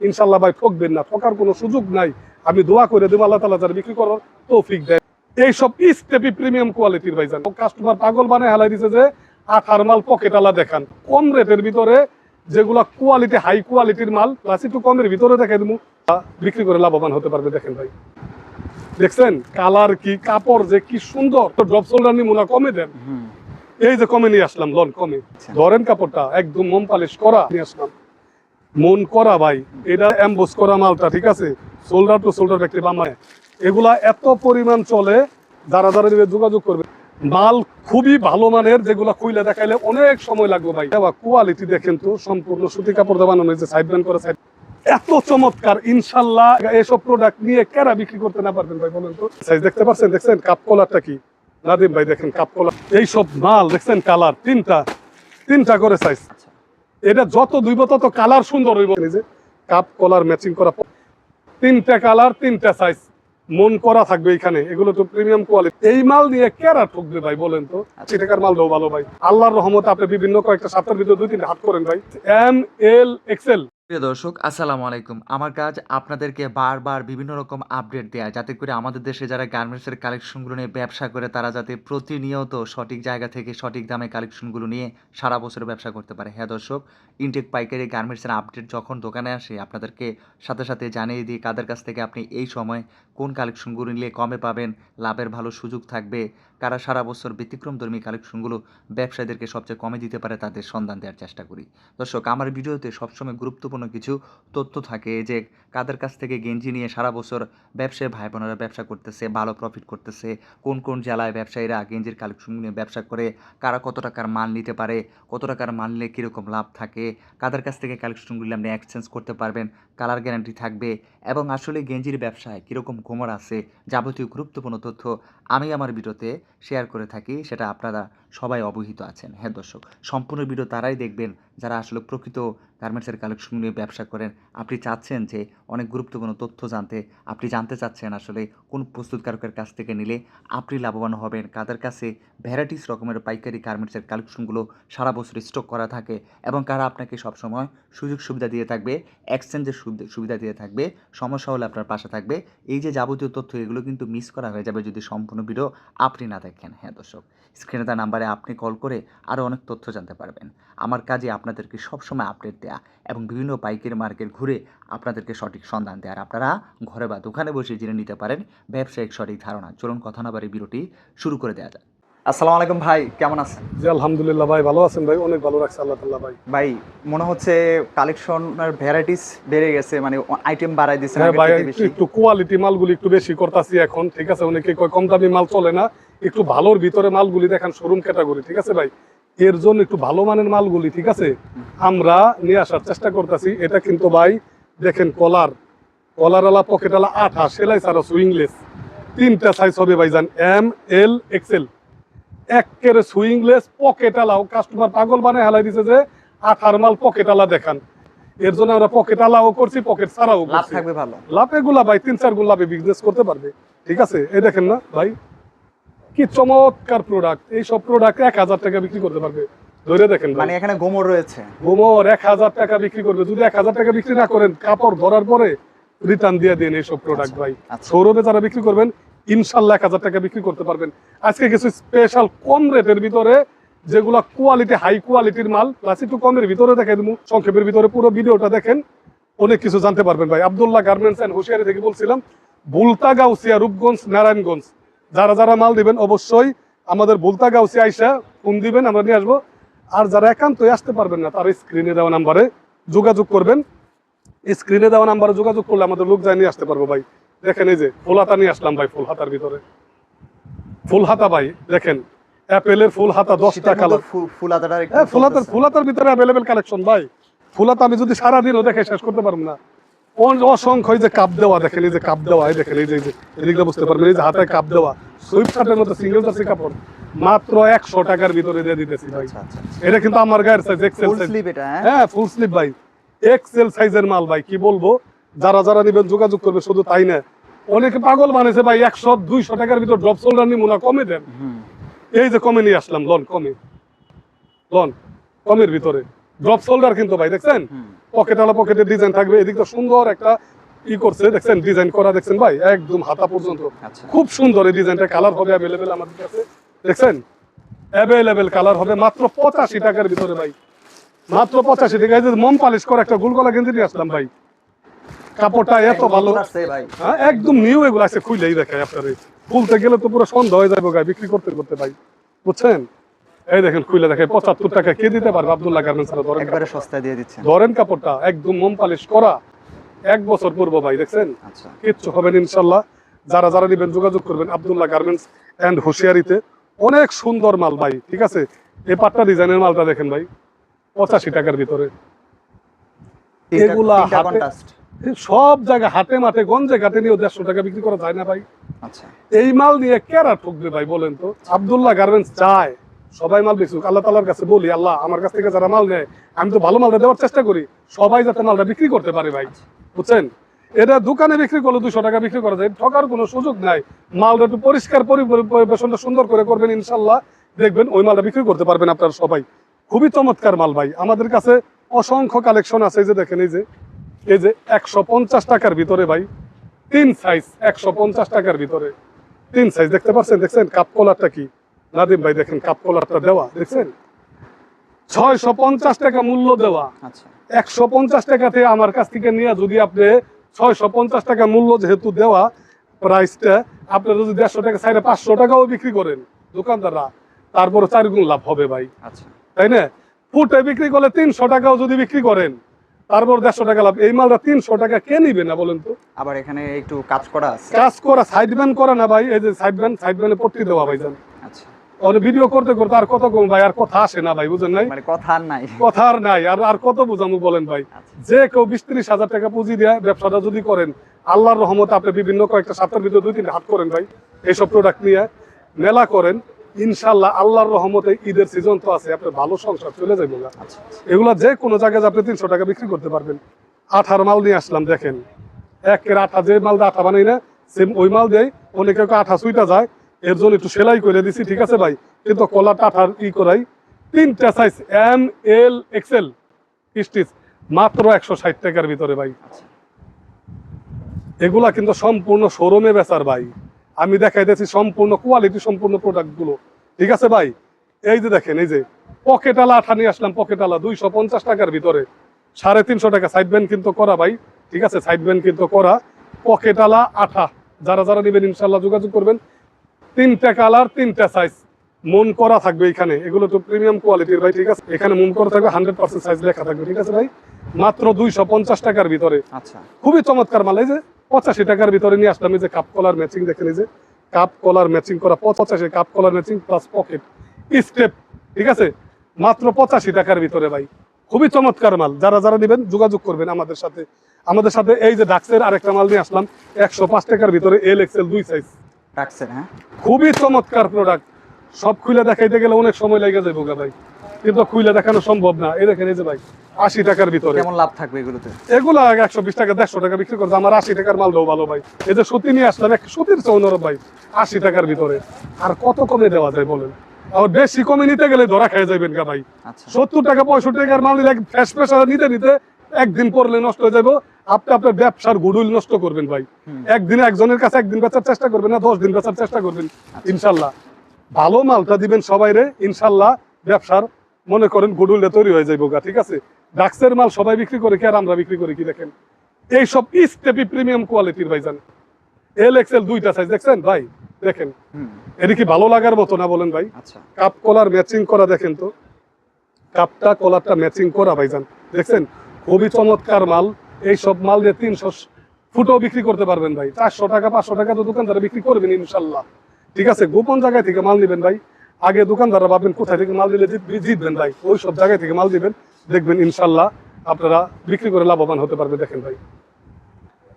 ইনশাল্লাহ ভাই ঠকবেন না। ঠকার কোনো সুযোগ নাই। আমি দোয়া করে দেবো আল্লাহ তালা যারা বিক্রি করার তৌফিক দেয় এইসব স্টেপি প্রিমিয়াম কোয়ালিটির ভাই জান। কাস্টমার পাগল বানায় হালাই দিছে যে আঠার মাল পকেট আলা দেখান। কম রেটের ভিতরে যেগুলা কোয়ালিটি হাই কোয়ালিটির মাল প্লাস একটু কমের ভিতরে দেখে দেবো বিক্রি করে লাভবান হতে পারবে দেখেন ভাই। দেখছেন? কালার কি কাপড় যে কি সুন্দর। তো ড্রপ শোল্ডার নিমুনা কমে দেন। এই যে কমে নিয়ে আসলাম লন কমে। ধরেন কাপড়টা একদম মোম পালিশ করা নিয়ে আসলাম। মন করা ভাই, এটা এমবোস করা মালটা, ঠিক আছে? শোল্ডার টু শোল্ডার ব্যক্তি বামায় এগুলা এত পরিমাণ চলে, যারা যারা যোগাযোগ করবে। মাল খুবই ভালো মানের, যেগুলা খুইলে দেখাইলে অনেক সময় লাগবে ভাই। কোয়ালিটি দেখেন তো, সম্পূর্ণ সুতি কাপড় বানানো হয়েছে সাইড ব্যান্ড করে সাইড এত চমৎকার, ইনশাল্লাহ এসব প্রোডাক্ট নিয়ে কেরা বিক্রি করতে না পারবেন ভাই, বলেন তো। সাইজ দেখতে পাচ্ছেন, দেখছেন? কাপ কলারটা কি? নাদিম ভাই, দেখেন কাপ কলার এইসব মাল, দেখছেন? কালার তিনটা তিনটা করে সাইজ এটা যত দুইব তত কালার সুন্দর হইব। যে কাপ কলার ম্যাচিং করা তিনটা কালার তিনটা সাইজ মন করা থাকবে এখানে এগুলো তো প্রিমিয়াম কোয়ালিটি এই মাল নিয়ে কেরা ঠকবে ভাই বলেন তো? আশি টাকার মাল ভালো ভাই। আল্লাহর রহমত আপনি বিভিন্ন কয়েকটা সপ্তাহের ভিতরে দুই তিনটা হাত করেন ভাই। এম এল এক্সেল প্রিয় দর্শক, আসসালামু আলাইকুম। আমার কাজ আপনাদেরকে বারবার বিভিন্ন রকম আপডেট দেয়া, যাতে করে আমাদের দেশে যারা গার্মেন্টসের কালেকশনগুলো নিয়ে ব্যবসা করে, তারা যাতে প্রতিনিয়ত সঠিক জায়গা থেকে সঠিক দামে কালেকশনগুলো নিয়ে সারা বছর ব্যবসা করতে পারে। হ্যাঁ দর্শক ইনটেক পাইকারি গার্মেন্টসের আপডেট যখন দোকানে আসে, আপনাদেরকে সাথে সাথে জানিয়ে দিই কাদের কাছ থেকে আপনি এই সময় কোন কালেকশনগুলো নিলে কমে পাবেন, লাভের ভালো সুযোগ থাকবে। কারা সারা বছর ব্যতিক্রমধর্মী কালেকশনগুলো ব্যবসায়ীদেরকে সবচেয়ে কমে দিতে পারে তাদের সন্ধান দেওয়ার চেষ্টা করি। দর্শক, আমার ভিডিওতে সবসময় গুরুত্বপূর্ণ কিছু তথ্য থাকে যে, কাদের কাছ থেকে গেঞ্জি নিয়ে সারা বছর ব্যবসায়ী ভাই বোনেরা ব্যবসা করতেছে, ভালো প্রফিট করতেছে, কোন কোন জেলায় ব্যবসায়ীরা গেঞ্জির কালেকশন নিয়ে ব্যবসা করে, কারা কত টাকার মাল নিতে পারে, কত টাকার মাল নিলে কীরকম লাভ থাকে, কাদের কাছ থেকে কালেকশনগুলি আপনি এক্সচেঞ্জ করতে পারবেন, কালার গ্যারান্টি থাকবে এবং আসলে গেঞ্জির ব্যবসায় কীরকম ঘুমর আছে যাবতীয় গুরুত্বপূর্ণ তথ্য আমি আমার ভিডিওতে শেয়ার করে থাকি সেটা আপনারা সবাই অবহিত আছেন। হ্যাঁ দর্শক, সম্পূর্ণ ভিডিও তারাই দেখবেন, যারা আসলে প্রকৃত গার্মেন্টসের কালেকশন নিয়ে ব্যবসা করেন। আপনি চাচ্ছেন যে অনেক গুরুত্বপূর্ণ তথ্য জানতে, আপনি জানতে চাচ্ছেন আসলে কোন প্রস্তুতকারকের কাছ থেকে নিলে আপনি লাভবান হবেন, কাদের কাছে ভ্যারাইটিস রকমের পাইকারি গার্মেন্টসের কালেকশনগুলো সারা বছর স্টক করা থাকে এবং কারা আপনাকে সবসময় সুযোগ সুবিধা দিয়ে থাকবে এক্সচেঞ্জের সুবিধা- দিয়ে থাকবে, সমস্যা হলে আপনার পাশে থাকবে। এই যে যাবতীয় তথ্য, এগুলো কিন্তু মিস করা হয়ে যাবে যদি সম্পূর্ণ ভিডিও আপনি না দেখেন। হ্যাঁ দর্শক স্ক্রিনে তার নাম্বারে আপনি কল করে আরও অনেক তথ্য জানতে পারবেন। আমার কাজে আপনাদেরকে সবসময় আপডেট দেয়া এবং বিভিন্ন পাইকারি মার্কেট ঘুরে আপনাদেরকে সঠিক সন্ধান দেয়। আর আপনারা ঘরে বা দোকানে বসে জেনে নিতে পারেন ব্যবসায়িক সঠিক ধারণা। চলুন কথা না বাড়ি ভিডিওটি শুরু করে দেওয়া যাক। আসসালামু আলাইকুম ভাই কেমন আছেন? জি আলহামদুলিল্লাহ ভাই ভালো আছেন ভাই? অনেক ভালো রাখছে আল্লাহ তাল্লাহ ভাই। ভাই মনে হচ্ছে কালেকশনের ভ্যারাইটিস বেড়ে গেছে মানে আইটেম বাড়াই দিচ্ছে হ্যাঁ ভাই একটু কোয়ালিটি মালগুলি একটু বেশি করতেছি এখন ঠিক আছে? অনেকে কম দামি মাল চলে না। একটু ভালোর ভিতরে মালগুলি দেখেন শোরুম ক্যাটাগরি ঠিক আছে ভাই? এর জন্য একটু ভালো মানের মালগুলি ঠিক আছে? আমরা নিয়ে আসার চেষ্টা করতেছি। এটা কিন্তু ভাই দেখেন কলার কলার কলারওয়ালা পকেটওয়ালা আঠা সেলাই ছাড়া সুইংলেস তিনটা সাইজ হবে ভাইজান এম এল এক্সেল একেবারে সুইংলেস পকেটওয়ালাও কাস্টমার পাগল বানায় হালাই দিছে যে আঠার মাল পকেটওয়ালা দেখান। এর জন্য আমরা পকেট আলাও করছি পকেট ছাড়াও লাভ থাকবে ভালো। লাভ এগুলা ভাই তিন চার গুণ লাভে বিজনেস করতে পারবে। ঠিক আছে? এই দেখেন না ভাই কি চমৎকার প্রোডাক্ট এই সব প্রোডাক্ট এক হাজার টাকা বিক্রি করতে পারবে। ধরে দেখেন মানে এখানে গোমর রয়েছে। গোমর এক হাজার টাকা বিক্রি করবে। যদি এক হাজার টাকা বিক্রি না করেন কাপড় ধরার পরে রিটার্ন দিয়ে দেন এইসব প্রোডাক্ট ভাই। আচ্ছা। শোরুমে যারা বিক্রি করবেন ইনশাল্লাহ এক হাজার টাকা বিক্রি করতে পারবেন। আজকে কিছু স্পেশাল কম রেটের ভিতরে যেগুলা কোয়ালিটি হাই কোয়ালিটির মাল প্লাস একটু কমের ভিতরে দেখে দেবো সংক্ষেপের ভিতরে পুরো ভিডিওটা দেখেন অনেক কিছু জানতে পারবেন ভাই। আবদুল্লাহ গার্মেন্টস অ্যান্ড হুশিয়ারি থেকে বলছিলাম বুলতা গাউসিয়া রূপগঞ্জ নারায়ণগঞ্জ। যারা যারা মাল দিবেন অবশ্যই আমাদের বুলতা গাউসিয়া আইসা ফোন দিবেন আমরা নিয়ে আসব। আর যারা একান্তই আসতে পারবেন না তারা স্ক্রিনে দেওয়া নাম্বারে যোগাযোগ করবেন। স্ক্রিনে দেওয়া নাম্বারে যোগাযোগ করলে আমাদের লোক যায় নিয়ে আসতে পারব ভাই। দেখেন এই যে ফুল হাতা নিয়ে আসলাম ভাই ফুল হাতার ভিতরে। ফুল হাতা ভাই দেখেন অ্যাপেলের ফুল হাতা দশটা কালার ফুল হ্যাঁ হাতার ফুল হাতার ভিতরে অ্যাভেলেবেল কালেকশন ভাই। ফুল হাতা আমি যদি সারাদিনও দেখে শেষ করতে পারব না অসংখ্য যে কাপ দেওয়া দেখেন এই যে কাপ দেওয়া এই দেখেন এই যে এদিকটা বুঝতে পারবেন এই যে হাতে কাপ দেওয়া। সুইফট শার্টের মতো সিঙ্গেল জার্সি কাপড় মাত্র একশো টাকার ভিতরে দিয়ে দিতেছি ভাই। আচ্ছা আচ্ছা। এটা কিন্তু আমার গায়ের সাইজ এক্সেল এটা হ্যাঁ? হ্যাঁ ফুল স্লিপ ভাই। এক্সেল সাইজের মাল ভাই কি বলব? যারা যারা নিবেন যোগাযোগ করবে শুধু তাই না। অনেকে পাগল বানিয়েছে ভাই একশো দুইশো টাকার ভিতর ড্রপ শোল্ডার নিমুনা কমে দেন। এই যে কমে নিয়ে আসলাম লন কমে। লন কমের ভিতরে। ড্রপ শোল্ডার কিন্তু ভাই দেখছেন? পকেট আলা পকেটের ডিজাইন থাকবে। এদিকটা সুন্দর একটা ই করছে দেখছেন? ডিজাইন করা দেখছেন ভাই? একদম হাতা পর্যন্ত। আচ্ছা। খুব সুন্দর এই ডিজাইনটা কালার হবে অ্যাভেলেবেল আমাদের কাছে। দেখছেন? অ্যাভেলেবেল কালার হবে মাত্র পঁচাশি টাকার ভিতরে ভাই। মাত্র পঁচাশি টাকা। এই যে মম পালিশ করে একটা গুলগলা গেঞ্জি নিয়ে আসলাম ভাই। কাপড়টা এত ভালো। হ্যাঁ একদম নিউ এগুলো আছে খুইলেই দেখায় আপনার। খুলতে গেলে তো পুরো সন্ধ্যা হয়ে যাবে গায়ে বিক্রি করতে করতে ভাই। বুঝছেন? এই দেখেন খুইলে দেখে পঁচাত্তর টাকা কে দিতে পারবে? আব্দুল্লাহ গার্মেন্টস ধরেন একবারে সস্তায় দিয়ে দিচ্ছেন। ধরেন কাপড়টা একদম মম পালিশ করা এক বছর পূর্ব ভাই দেখছেন? আচ্ছা। কিচ্ছু হবেন ইনশাল্লাহ যারা যারা নেবেন যোগাযোগ করবেন আব্দুল্লাহ গার্মেন্টস অ্যান্ড হুশিয়ারিতে। অনেক সুন্দর মাল ভাই ঠিক আছে? এই পাট্টা ডিজাইনের মালটা দেখেন ভাই পঁচাশি টাকার ভিতরে। এগুলা সব জায়গায় হাটে মাঠে গঞ্জে ঘাটে নিয়ে দেড়শো টাকা বিক্রি করা যায় না ভাই। আচ্ছা। এই মাল নিয়ে কেরা ঠকবে ভাই বলেন তো? আব্দুল্লাহ গার্মেন্টস চায়। সবাই মাল বেচুক, আল্লাহ তালার কাছে বলি, আল্লাহ, আমার কাছ থেকে যারা মাল নেয়, আমি তো ভালো মালটা দেওয়ার চেষ্টা করি, সবাই যাতে মালটা বিক্রি করতে পারে ভাই। বুঝছেন? এটা দোকানে বিক্রি করলে দুশো টাকা বিক্রি করা যায়, ঠকার কোনো সুযোগ নাই। মালটা একটু পরিষ্কার পরিবেশনটা সুন্দর করে করবেন, ইনশাল্লাহ। দেখবেন ওই মালটা বিক্রি করতে পারবেন আপনারা সবাই। খুবই চমৎকার মাল ভাই। আমাদের কাছে অসংখ্য কালেকশন আছে, এই যে দেখেন, এই যে এই যে একশো পঞ্চাশ টাকার ভিতরে ভাই, তিন সাইজ একশো পঞ্চাশ টাকার ভিতরে। তিন সাইজ দেখতে পাচ্ছেন? দেখছেন? কাপ কলারটা কি? নাদিম ভাই দেখেন কাপ কলারটা দেওয়া দেখছেন? ছয়শো পঞ্চাশ টাকা মূল্য দেওয়া। আচ্ছা। একশো পঞ্চাশ টাকাতে আমার কাছ থেকে নিয়ে যদি আপনি ছয়শো পঞ্চাশ টাকা মূল্য যেহেতু দেওয়া প্রাইসটা আপনারা যদি দেড়শো টাকা সাইডে পাঁচশো টাকাও বিক্রি করেন দোকানদাররা তারপরে চার গুণ লাভ হবে ভাই। আচ্ছা। তাই না? ফুটে বিক্রি করলে তিনশো টাকাও যদি বিক্রি করেন তারপর দেড়শো টাকা লাভ। এই মালটা তিনশো টাকা কে নিবে না বলেন তো? আবার এখানে একটু কাজ করা কাজ করা সাইড ব্যান করা না ভাই এই যে সাইড ব্যান সাইড ব্যানে পট্টি দেওয়া ভাই জান। আচ্ছা। ভিডিও করতে করতে আর কত কম ভাই আর কথা আসে না ভাই বুঝেন নাই? মানে কথা আর নাই। কথা আর নাই আর আর কত বুঝামু বলেন ভাই? আচ্ছা। যে কেউ বিশ ত্রিশ হাজার টাকা পুঁজি দিয়ে ব্যবসাটা যদি করেন আল্লাহর রহমতে আপনি বিভিন্ন কয়েকটা সপ্তাহের ভিতরে দুই তিনটা হাত করেন ভাই এইসব প্রোডাক্ট নিয়ে মেলা করেন ইনশাল্লাহ আল্লাহর রহমতে ঈদের সিজন তো আছে আপনার ভালো সংসার চলে যাবে না আচ্ছা এগুলা যে কোনো জায়গায় আপনি তিনশো টাকা বিক্রি করতে পারবেন। আঠার মাল নিয়ে আসলাম দেখেন। একের আঠা যে মাল দিয়ে আঠা বানাই না সেম ওই মাল দেয় অনেকে আঠা সুইটা যায় এর জন্য একটু সেলাই করে দিছি, ঠিক আছে ভাই? কিন্তু কলাটা আঠার ই করাই। তিনটা size M L XL stitch মাত্র একশো ষাট টাকার ভিতরে ভাই। এগুলা কিন্তু সম্পূর্ণ শোরুমে বেচার ভাই। আমি দেখাই দিয়েছি সম্পূর্ণ কোয়ালিটি সম্পূর্ণ প্রোডাক্টগুলো ঠিক আছে ভাই? এই যে দেখেন, এই যে পকেটালা আঠা নিয়ে আসলাম পকেটালা দুইশো পঞ্চাশ টাকার ভিতরে। সাড়ে তিনশো টাকা সাইড ব্যান্ড কিন্তু করা ভাই। ঠিক আছে সাইড ব্যান্ড কিন্তু করা। পকেটালা আঠা, যারা যারা নেবেন ইনশাল্লাহ যোগাযোগ করবেন। তিনটা কালার তিনটা সাইজ মন করা থাকবে এখানে। এগুলো তো প্রিমিয়াম কোয়ালিটির ভাই ঠিক আছে? এখানে মন করা থাকবে হান্ড্রেড পার্সেন্ট সাইজ লেখা থাকবে ঠিক আছে ভাই? মাত্র দুইশো পঞ্চাশ টাকার ভিতরে। আচ্ছা। খুবই চমৎকার মাল এই যে পঁচাশি টাকার ভিতরে নিয়ে আসলাম এই যে কাপ কলার ম্যাচিং দেখেন এই যে কাপ কলার ম্যাচিং করা পঁচাশি cup collar matching plus pocket step ঠিক আছে? মাত্র পঁচাশি টাকার ভিতরে ভাই। খুবই চমৎকার মাল। যারা যারা নেবেন যোগাযোগ করবেন আমাদের সাথে। আমাদের সাথে এই যে ডাক্সের আরেকটা মাল নিয়ে আসলাম একশো পাঁচ টাকার ভিতরে এল এক্সেল দুই সাইজ রাখছেন হ্যাঁ? খুবই চমৎকার প্রোডাক্ট সব খুলে দেখাইতে গেলে অনেক সময় লেগে যাবে গা ভাই। কিন্তু খুলে দেখানো সম্ভব না। এই দেখেন এই যে ভাই আশি টাকার ভিতরে। কেমন লাভ থাকবে এগুলোতে? এগুলো একশো বিশ টাকা দেড়শো টাকা বিক্রি করছে আমার আশি টাকার মাল দেও ভালো ভাই। এই যে সত্যি নিয়ে আসলাম এক সতীর চৌনর ভাই আশি টাকার ভিতরে। আর কত কমে দেওয়া যায় বলেন? আর বেশি কমে নিতে গেলে ধরা খেয়ে যাবেন গা ভাই। আচ্ছা। সত্তর টাকা পঁয়ষট্টি টাকার মাল নিলে ফ্রেশ ফ্রেশ নিতে নিতে একদিন পরলে নষ্ট হয়ে যাব আপনি আপনার ব্যবসার গুডুল নষ্ট করবেন ভাই। একদিনে একজনের কাছে একদিন বেচার চেষ্টা করবেন না দশ দিন বেচার চেষ্টা করবেন ইনশাল্লাহ। ভালো মালটা দিবেন সবাই রে ইনশাল্লাহ ব্যবসার মনে করেন গুডুলটা তৈরি হয়ে যাইব গা ঠিক আছে? ডাক্সের মাল সবাই বিক্রি করে কি আর আমরা বিক্রি করি কি দেখেন? এইসব স্টেপি প্রিমিয়াম কোয়ালিটির ভাইজান এল এক্সেল দুইটা সাইজ দেখছেন ভাই? দেখেন। এটা কি ভালো লাগার মতো না বলেন ভাই? আচ্ছা। কাপ কলার ম্যাচিং করা দেখেন তো। কাপটা কলারটা ম্যাচিং করা ভাইজান দেখছেন? খুবই চমৎকার মাল। এই সব মাল দিয়ে তিনশো ফুটও বিক্রি করতে পারবেন ভাই। চারশো টাকা, পাঁচশো টাকা তো দোকানদারা বিক্রি করবেন ইনশাল্লাহ। ঠিক আছে, গোপন জায়গায় থেকে মাল নেবেন ভাই। আগে দোকানদাররা ভাববেন কোথায় থেকে মাল দিলে জিত- জিতবেন ভাই। ওই সব জায়গায় থেকে মাল দিবেন, দেখবেন ইনশাল্লাহ আপনারা বিক্রি করে লাভবান হতে পারবে, দেখেন ভাই।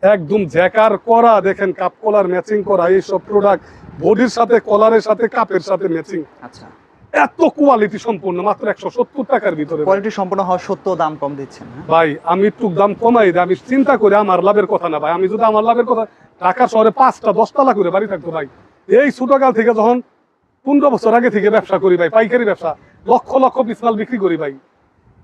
একদম জ্যাকার করা, দেখেন কাপ কলার ম্যাচিং করা, এইসব প্রোডাক্ট বডির সাথে কলারের সাথে কাপের সাথে ম্যাচিং আচ্ছা। এত কোয়ালিটি সম্পূর্ণ মাত্র একশো সত্তর টাকার ভিতরে কোয়ালিটি সম্পূর্ণ হওয়া সত্ত্বেও দাম কম দিচ্ছেন হ্যাঁ? ভাই আমি একটু দাম কমাই দিই আমি চিন্তা করি আমার লাভের কথা না ভাই। আমি যদি আমার লাভের কথা ঢাকা শহরে পাঁচটা দশতলা করে বাড়ি থাকতো ভাই। এই ছোটকাল থেকে যখন পনেরো বছর আগে থেকে ব্যবসা করি ভাই পাইকারি ব্যবসা লক্ষ লক্ষ পিস মাল বিক্রি করি ভাই।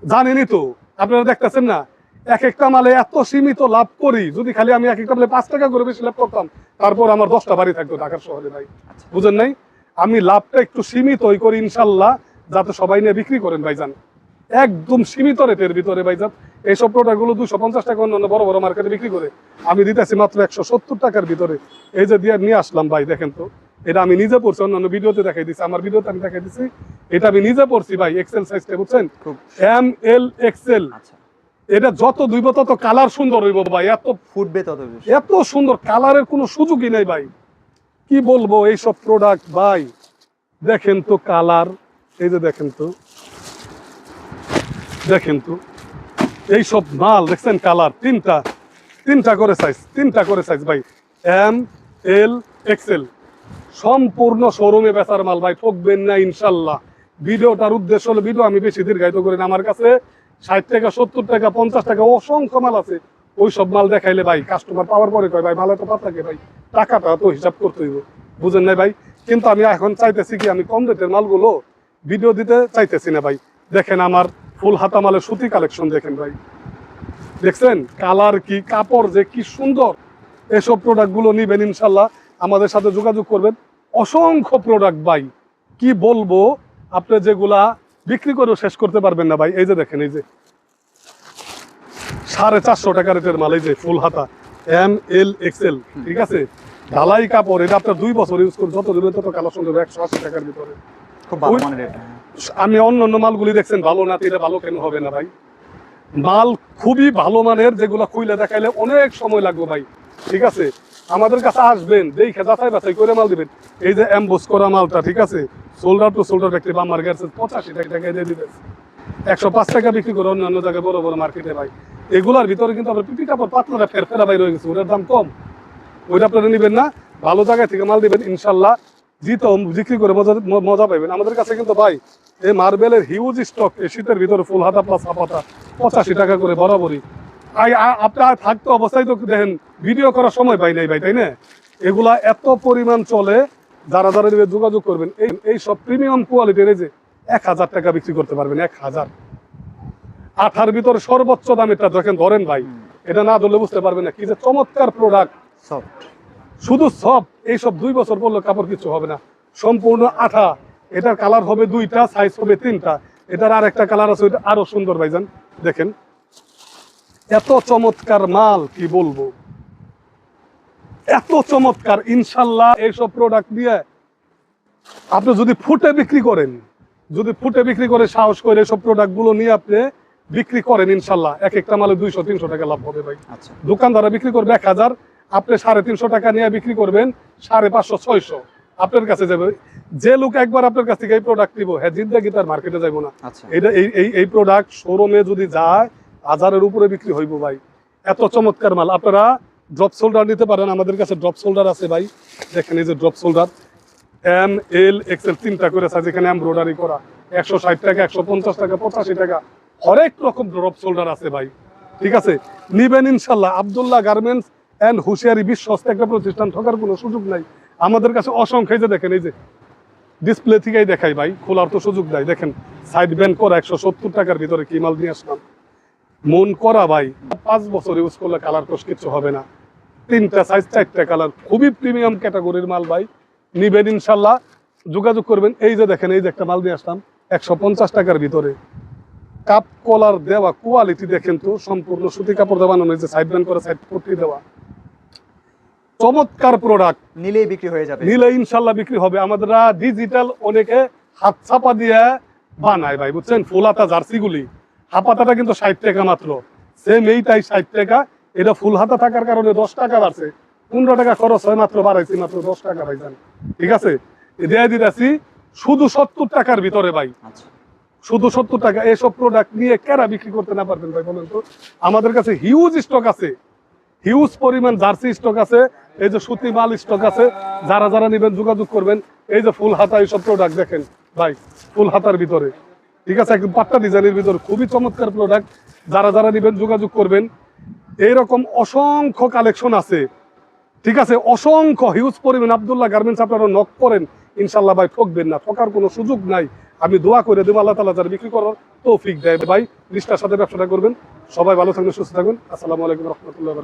জানেনই তো আপনারা দেখতেছেন না এক একটা মালে এত সীমিত লাভ করি যদি খালি আমি এক একটা মালে পাঁচ টাকা করে বেশি লাভ করতাম তারপর আমার দশটা বাড়ি থাকতো ঢাকার শহরে ভাই। আচ্ছা। বুঝেন নাই? আমি লাভটা একটু সীমিতই করি ইনশাল্লাহ যাতে সবাই নিয়ে বিক্রি করেন ভাইজান। একদম সীমিত রেটের ভিতরে ভাইজান এইসব প্রোডাক্টগুলো দুশো পঞ্চাশ টাকা অন্যান্য বড় বড় মার্কেটে বিক্রি করে। আমি দিতেছি মাত্র একশো সত্তর টাকার ভিতরে। এই যে দিয়ে নিয়ে আসলাম ভাই দেখেন তো এটা আমি নিজে পড়ছি অন্যান্য ভিডিওতে দেখাই দিচ্ছি আমার ভিডিওতে আমি দেখাই দিচ্ছি এটা আমি নিজে পড়ছি ভাই এক্সেল সাইজটা বুঝছেন? এম এল এক্সেল এটা যত দুইব তত কালার সুন্দর হইব ভাই এত ফুটবে তত এত সুন্দর কালারের কোনো সুযোগই নেই ভাই। কি বলব এইসব প্রোডাক্ট ভাই, দেখেন তো কালার এই যে দেখেন তো দেখেন তো, এইসব মাল, দেখছেন কালার তিনটা তিনটা করে সাইজ তিনটা করে সাইজ ভাই। এম এল এক্সেল সম্পূর্ণ শোরুমে বেচার মাল, ভাই, ঠকবেন না, ইনশাল্লাহ। ভিডিওটার উদ্দেশ্য হলো, ভিডিও আমি বেশি দীর্ঘায়িত করি না। আমার কাছে ষাট টাকা, সত্তর টাকা, পঞ্চাশ টাকা, অসংখ্য মাল আছে। ওই সব মাল দেখাইলে ভাই কাস্টমার পাওয়ার পরে কয়, ভাই মাল এত পাতাকে ভাই, টাকাটা তো হিসাব করতে হইব। বুঝেন নাই ভাই? কিন্তু আমি এখন চাইতেছি কি, আমি কম রেটের মালগুলো ভিডিও দিতে চাইতেছি না ভাই। দেখেন আমার ফুল হাতা মালের সুতি কালেকশন দেখেন ভাই। দেখছেন? কালার কি, কাপড় যে কি সুন্দর। এসব প্রোডাক্টগুলো নিবেন ইনশাল্লাহ, আমাদের সাথে যোগাযোগ করবেন। অসংখ্য প্রোডাক্ট ভাই। কি বলব? আপনি যেগুলা বিক্রি করেও শেষ করতে পারবেন না ভাই। এই যে দেখেন, এই যে। সাড়ে চারশো টাকা রেটের মাল এই যে ফুল হাতা এম এল এক্সেল ঠিক আছে? ঢালাই কাপড় এটা আপনার দুই বছর ইউজ করে যত দিবেন তত কালার সুন্দর একশো আশি টাকার ভিতরে। আমি অন্য অন্য মালগুলি দেখছেন ভালো না এটা ভালো কেন হবে না ভাই? মাল খুবই ভালো মানের যেগুলো খুইলে দেখাইলে অনেক সময় লাগবে ভাই ঠিক আছে? আমাদের কাছে আসবেন দেখে যাচাই বাছাই করে মাল দিবেন। এই যে অ্যাম্বোস করা মালটা ঠিক আছে? শোল্ডার টু শোল্ডার ব্যক্তি বাম্মার গেছে পঁচাশি টাকা টাকা দিয়ে দিবে একশো পাঁচ টাকা বিক্রি করে অন্যান্য জায়গায় বড় বড় মার্কেটে ভাই। এগুলার ভিতরে কিন্তু আপনার পিপি কাপড় পাতলাটা ফের ফেরা বাইর হয়ে গেছে, ওটার দাম কম। ওইটা আপনারা নেবেন না, ভালো জায়গা থেকে মাল দিবেন, ইনশাল্লাহ। জিতো বিক্রি করে মজা মজা আমাদের কাছে কিন্তু ভাই, এই মার্বেলের হিউজ স্টক এই শীতের ভিতরে ফুল হাতা প্লাস হাপাতা পঁচাশি টাকা করে বরাবরই। আই আপনার থাকতে অবস্থায় তো দেখেন ভিডিও করার সময় পাই নাই ভাই, তাই না? এগুলা এত পরিমাণ চলে, যারা যারা যোগাযোগ করবেন। এই এই সব প্রিমিয়াম কোয়ালিটির এই যে এক হাজার টাকা বিক্রি করতে পারবেন এক হাজার। আঠার ভিতরে সর্বোচ্চ দামেরটা দেখেন ধরেন ভাই এটা না ধরলে বুঝতে পারবেন না কি যে চমৎকার প্রোডাক্ট সব। শুধু সব এইসব দুই বছর পরলে কাপড় কিছু হবে না সম্পূর্ণ আঠা। এটার কালার হবে দুইটা সাইজ হবে তিনটা। এটার আর একটা কালার আছে ওইটা আরও সুন্দর ভাইজান দেখেন। এত চমৎকার মাল কি বলব। এত চমৎকার ইনশাল্লাহ এইসব প্রোডাক্ট দিয়ে আপনি যদি ফুটে বিক্রি করেন যদি ফুটে বিক্রি করে সাহস করে সব প্রোডাক্টগুলো নিয়ে আপনি বিক্রি করেন ইনশাল্লাহ এক একটা মালে দুইশো তিনশো টাকা লাভ হবে ভাই। আচ্ছা। দোকানদাররা বিক্রি করবে এক হাজার আপনি সাড়ে তিনশো টাকা নিয়ে বিক্রি করবেন সাড়ে পাঁচশো ছয়শো। আপনার কাছে যাবে। যে লোক একবার আপনার কাছ থেকে এই প্রোডাক্ট নিবো হ্যাঁ জিন্দাগি তার মার্কেটে যাব না। আচ্ছা। এটা এই এই এই প্রোডাক্ট শোরুমে যদি যায় হাজারের উপরে বিক্রি হইব ভাই। এত চমৎকার মাল। আপনারা ড্রপ শোল্ডার নিতে পারেন আমাদের কাছে ড্রপ শোল্ডার আছে ভাই। দেখেন এই যে drop shoulder M, L, XL তিনটা করে সাইজ এখানে এমব্রয়ডারি করা। একশো ষাট টাকা, একশো পঞ্চাশ টাকা, পঁচাশি টাকা। হরেক রকম ড্রপ শোল্ডার আছে ভাই। ঠিক আছে? নিবেন ইনশাল্লাহ। আবদুল্লাহ গার্মেন্টস অ্যান্ড হুশিয়ারি বিশ্বস্ত একটা প্রতিষ্ঠান, ঠকার কোনো সুযোগ নাই। আমাদের কাছে অসংখ্য যে দেখেন, এই যে ডিসপ্লে থেকেই দেখাই ভাই। খোলার তো সুযোগ নাই। দেখেন সাইড ব্যান্ড করা একশো সত্তর টাকার ভিতরে কি মাল নিয়ে আসলাম। মন করা ভাই, পাঁচ বছর ইউজ করলে কালার কোষ কিছু হবে না। তিনটা সাইজ চারটা কালার খুবই প্রিমিয়াম ক্যাটাগরির মাল ভাই। নিবেন ইনশাল্লাহ। যোগাযোগ করবেন। এই যে দেখেন এই যে একটা মাল নিয়ে আসলাম একশো পঞ্চাশ টাকার ভিতরে। কাপ কলার দেওয়া কোয়ালিটি দেখেন তো সম্পূর্ণ সুতি কাপড় দেওয়া নয় যে সাইড ব্যান্ড করে সাইড পট্টি দেওয়া। চমৎকার প্রোডাক্ট নিলেই বিক্রি হয়ে যাবে। নিলে ইনশাল্লাহ বিক্রি হবে। আমাদের ডিজিটাল অনেকে হাত ছাপা দিয়ে বানায় ভাই বুঝছেন? ফুলাতা জার্সি গুলি হাপাতাটা কিন্তু ষাট টাকা মাত্র। সেম এইটাই ষাট টাকা। এটা ফুল হাতা থাকার কারণে দশ টাকা বাড়ছে। পনেরো টাকা খরচ হয় মাত্র বাড়াইছি মাত্র দশ টাকা ভাই জান। ঠিক আছে? দেয়া দিতেছি শুধু সত্তর টাকার ভিতরে ভাই। আচ্ছা। শুধু সত্তর টাকা এসব প্রোডাক্ট নিয়ে কেরা বিক্রি করতে না পারবেন ভাই বলেন তো? আমাদের কাছে হিউজ স্টক আছে। হিউজ পরিমাণ জার্সি স্টক আছে এই যে সুতি মাল স্টক আছে। যারা যারা নেবেন যোগাযোগ করবেন। এই যে ফুল হাতা এইসব প্রোডাক্ট দেখেন ভাই ফুল হাতার ভিতরে। ঠিক আছে? একদম পাট্টা ডিজাইনের ভিতরে খুবই চমৎকার প্রোডাক্ট যারা যারা নেবেন যোগাযোগ করবেন। এইরকম অসংখ্য কালেকশন আছে। ঠিক আছে? অসংখ্য হিউজ পরিমাণ আবদুল্লাহ গার্মেন্টস আপনারা নক করেন। ইনশাল্লাহ ভাই, ঠকবেন না। ঠকার কোনো সুযোগ নাই। আমি দোয়া করে দেবো, আল্লাহ তালা যারা বিক্রি করার তৌফিক দেয়। ভাই নিষ্ঠার সাথে ব্যবসাটা করবেন। সবাই ভালো থাকবেন, সুস্থ থাকবেন। আসসালামু আলাইকুম রহমতুল্লাহ